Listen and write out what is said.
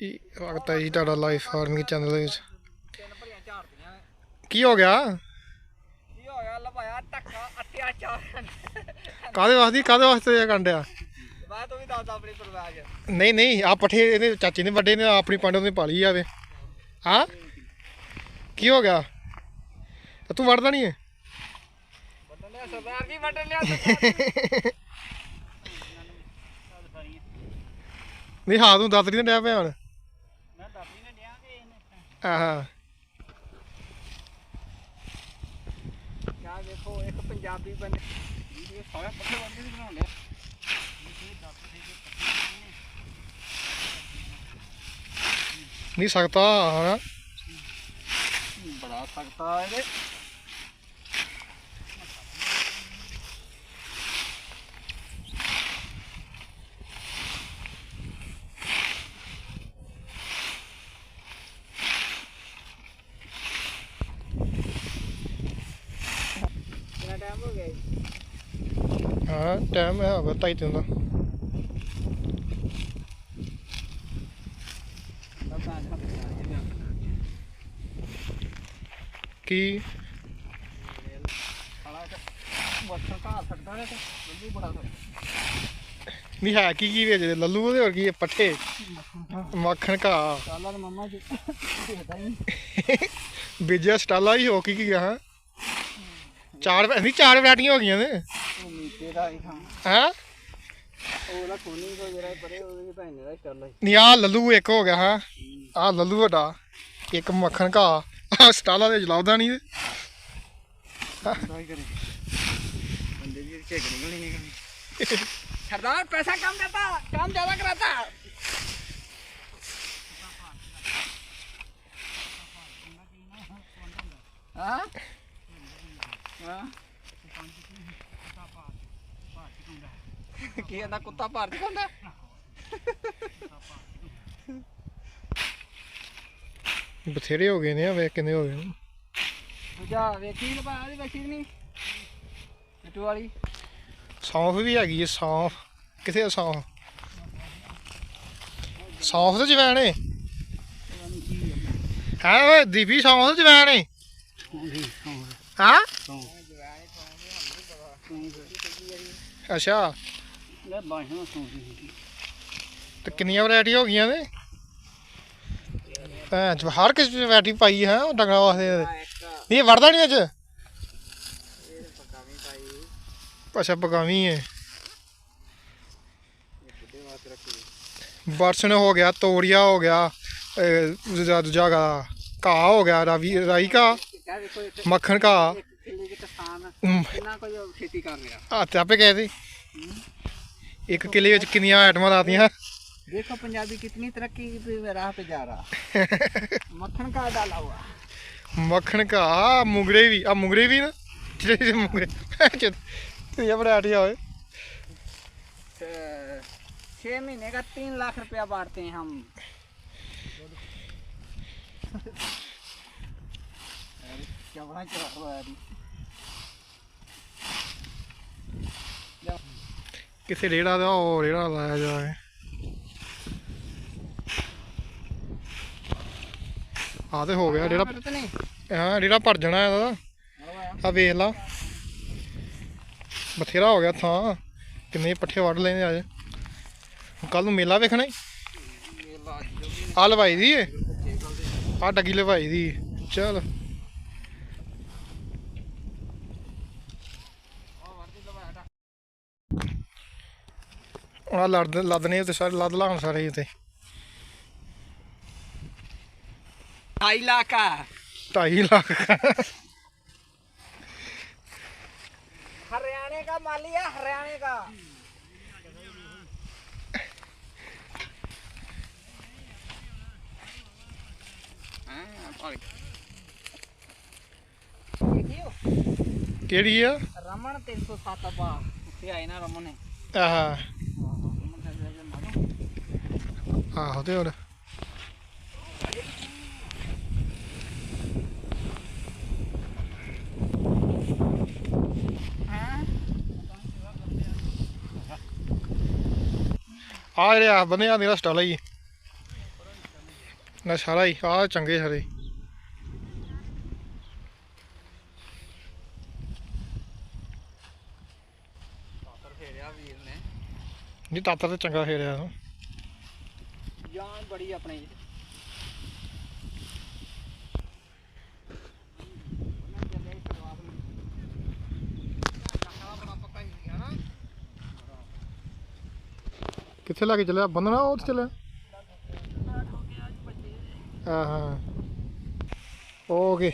ਇਹ ਹੈ ਜੀ ਤੁਹਾਡਾ ਲਾਈਫ ਫਾਰਮਿੰਗ ਚੈਨਲ ਦੇ ਵਿੱਚ। ਕੀ ਹੋ ਗਿਆ? ਕੀ ਹੋ ਗਿਆ? ਲਵਾਇਆ ਟੱਕਾ ਅਤਿਆਚਾਰ ਕਾਦੇ ਵਾਸਤੇ ਕਾਦੇ ਵਾਸਤੇ ਇਹ ਕੰਡਿਆ ਮੈਂ ਤੂੰ ਵੀ ਦੱਸ ਆਪਣੀ ਪਰਵਾਜ ਨਹੀਂ ਨਹੀਂ ਆ ਪੱਠੇ ਇਹਦੇ ਚਾਚੇ ਨੇ ਵੱਡੇ ਨੇ ਆਪਣੀ ਪੰਡ ਉਹਨੇ ਪਾਲੀ ਜਾਵੇ ਹਾਂ? ਕੀ ਹੋ ਗਿਆ? ਤਾਂ ਵੜਦਾ ਨਹੀਂ ਹੈ ਵੱਡਣ ਲਿਆ ਸਰਦਾਰ ਜੀ ਵੱਡਣ ਲਿਆ ਨਹੀਂ ਹਾਂ ਤੂੰ ਦੱਸ ਨਹੀਂ ਡਿਆ ਪਿਆ ਹੁਣ। ਇਹਨੇ ਆਹਾ ਕਿਆ ਦੇਖੋ ਇੱਕ ਪੰਜਾਬੀ ਬੰਦੇ ਇਹ ਸਾਰਾ ਪੱਠੇ ਬੰਦੇ ਨਹੀਂ ਬਣਾਉਂਦੇ ਨਹੀਂ ਸਕਤਾ ਹਾਂ ਬੜਾ ਸਖਤਾ ਇਹਦੇ ਟਾਈਮ ਹੋ ਗਿਆ ਜੀ। ਹਾਂ ਟਾਈਮ ਹੈ ਹੋਗਾ ਤਾਈ ਦਾ। ਤਾਂ ਤਾਂ ਕੀ? ਨਹੀਂ ਹੈ ਕੀ ਕੀ ਵੇਚਦੇ? ਲੱਲੂ ਉਹਦੇ ਹੋਰ ਕੀ ਹੈ ਪੱਠੇ? ਮੱਖਣ ਘਾ ਸਾਲਾ ਦਾ ਮੰਮਾ ਜੀ। ਬੀਜਿਆ ਸਟਾਲਾ ਹੀ ਹੋ ਕੀ ਕੀ ਗਿਆ ਹਾਂ? ਚਾਰ ਨਹੀਂ ਚਾਰ ਵੈਰਾਈਟੀਆਂ ਹੋ ਗਈਆਂ ਨੇ ਉਹ ਮੀਤੇ ਦਾ ਹੀ ਹਾਂ ਹਾਂ ਉਹ ਨਾ ਕੋਨੀ ਕੋ ਜਿਹੜਾ ਪਰੇ ਉਹਦੀ ਭੈਣ ਦਾ ਕਰ ਲਈ ਨਹੀਂ ਆ ਲੱਲੂ ਇੱਕ ਹੋ ਗਿਆ ਹਾਂ ਆ ਲੱਲੂ ਵੱਡਾ ਇੱਕ ਮੱਖਣ ਘਾ ਆ ਸਟਾਲਾ ਦੇ ਜਲਾਉਦਾ ਨਹੀਂ ਟਰਾਈ ਕਰੇ ਬੰਦੇ ਦੀ ਚੇਕ ਨਿਕਲਣੀ ਨਿਕਲਣੀ सरदार पैसा कम देता काम ज्यादा कराता हाँ हाँ ਕੀ ਇਹਦਾ ਕੁੱਤਾ ਭਾਰ ਚੁੰਦਾ ਬਥੇਰੇ ਹੋ ਗਏ ਨੇ ਆ ਵੇਖ ਕਿੰਨੇ ਹੋ ਗਏ ਨੇ। ਦੂਜਾ ਵੇਖੀ ਲਪਾ ਦੀ ਵੇਖੀ ਨਹੀਂ। ਟੂ ਵਾਲੀ। ਸੌਂਫ ਵੀ ਹੈਗੀ ਹੈ ਸੌਂਫ। ਕਿੱਥੇ ਆ ਸੌਂਫ? ਸੌਂਫ ਤੇ ਜਵੈਣ ਏ। ਹੈ ਓਏ ਦੀਪੀ ਸੌਂਫ ਤੇ ਜਵੈਣ ਏ। ਹਾਂ? ਅੱਛਾ। ਲੈ ਬਾਹਾਂ ਸੌਂਦੀ ਤੇ ਕਿੰਨੀਆਂ ਵੈਰਾਈਟੀ ਹੋ ਗਈਆਂ ਨੇ? ਭੈਣ ਚੋ, ਹਰ ਕਿਸ ਵੈਰਾਈਟੀ ਪਾਈ ਹੈ ਉਹ ਡੰਗਰਾਂ ਵਾਸਤੇ। ਨਹੀਂ ਇਹ ਵੜਦਾ ਨਹੀਂ ਅੱਜ ਇਹ ਪਕਾਵੀ ਪਾਈ। ਅੱਛਾ ਪਕਾਵੀ ਹੈ। ਬਰਸਨ ਹੋ ਗਿਆ ਤੋਰੀਆ ਹੋ ਗਿਆ ਦੂਜਾ ਦੂਜਾ ਘਾਹ ਹੋ ਗਿਆ ਰਾਵੀ ਰਾਈ ਘਾਹ ਮੱਖਣ ਘਾਹ ਇੱਕ ਕਿੱਲੇ ਦੇ ਕਿਸਾਨ ਹਮ, ਕਿੰਨਾ ਕੁਝ ਖੇਤੀ ਕਰ ਰਿਹਾ ਆ ਤੇ ਆਪੇ ਕਹੇ ਸੀ ਇੱਕ ਕਿਲੇ ਵਿੱਚ ਕਿੰਨੀਆਂ ਆਈਟਮਾਂ ਲਾਤੀਆਂ देखो पंजाबी कितनी तरक्की की राह पे जा रहा मक्खन का डाला हुआ ਮੱਖਣ ਘਾਹ ਮੁੰਗਰੇ ਵੀ ਆ ਮੁੰਗਰੇ ਵੀ ਨਾ ਜਿਹੜੇ ਜਿਹੇ ਮੁੰਗਰੇ ਤੇ ਇਹ ਵੈਰਾਈਟੀ ਆ ਓਏ तो छह महीने का तीन लाख रुपया बांटते हैं हम क्या बड़ा चढ़ा हुआ ਕਿਸੇ ਰੇੜਾ ਦਾ, ਉਹ ਰੇੜਾ ਲਾਇਆ ਜਾਏ ਆ ਤੇ ਹੋ ਗਿਆ ਰੇੜਾ। ਹਾਂ, ਰੇੜਾ ਭਰ ਜਾਣਾ ਇਹਦਾ। ਆ ਵੇਖ ਲਾ। ਬਥੇਰਾ ਹੋ ਗਿਆ ਥਾਂ। ਕਿੰਨੇ ਪੱਠੇ ਵੱਢ ਲੈਣੇ ਅੱਜ। ਕੱਲ ਨੂੰ ਮੇਲਾ ਵੇਖਣਾ ਆ ਲਵਾਈ ਦੀ ਆ ਡੱਗੀ ਲਵਾਈ ਦੀ ਚਲ। ਆ ਲੜ ਲੱਦਨੇ ਤੇ ਸਾਰੇ ਲੱਦ ਲਾਣ ਸਾਰੇ ਤੇ ढाई लाख का 2.5 ਲੱਖ हरियाणा का माली है हरियाणा का ਕਿਹੜੀ ਆ ਰਮਨ 307 ਬਾ ਉੱਥੇ ਆਏ ਨਾ ਰਮਨ ਨੇ ਆਹ ਆਹੋ ਤੇ ਹੋਰ? ਆ ਜਿਹੜੇ ਆ ਬੰਦੇ ਆ ਮੇਰਾ ਸਟਾਲ ਹੀ ਨਾ ਸਾਰਾ ਹੀ ਆ ਚੰਗੇ ਸਾਰੇ। ਪਾਤਰ ਫੇਰਿਆ ਵੀਰ ਨੇ। ਨਹੀਂ ਤਾਤਰ ਤੇ ਚੰਗਾ ਫੇਰਿਆ ਜਾਨ ਬੜੀ ਆਪਣੇ। ਜੀ ਕਿੱਥੇ ਲੱਗ ਚੱਲਿਆ? ਬੰਦਣਾ ਉਹ ਤੇ ਚੱਲਿਆ? ਹਾਂ ਹਾਂ ਓਕੇ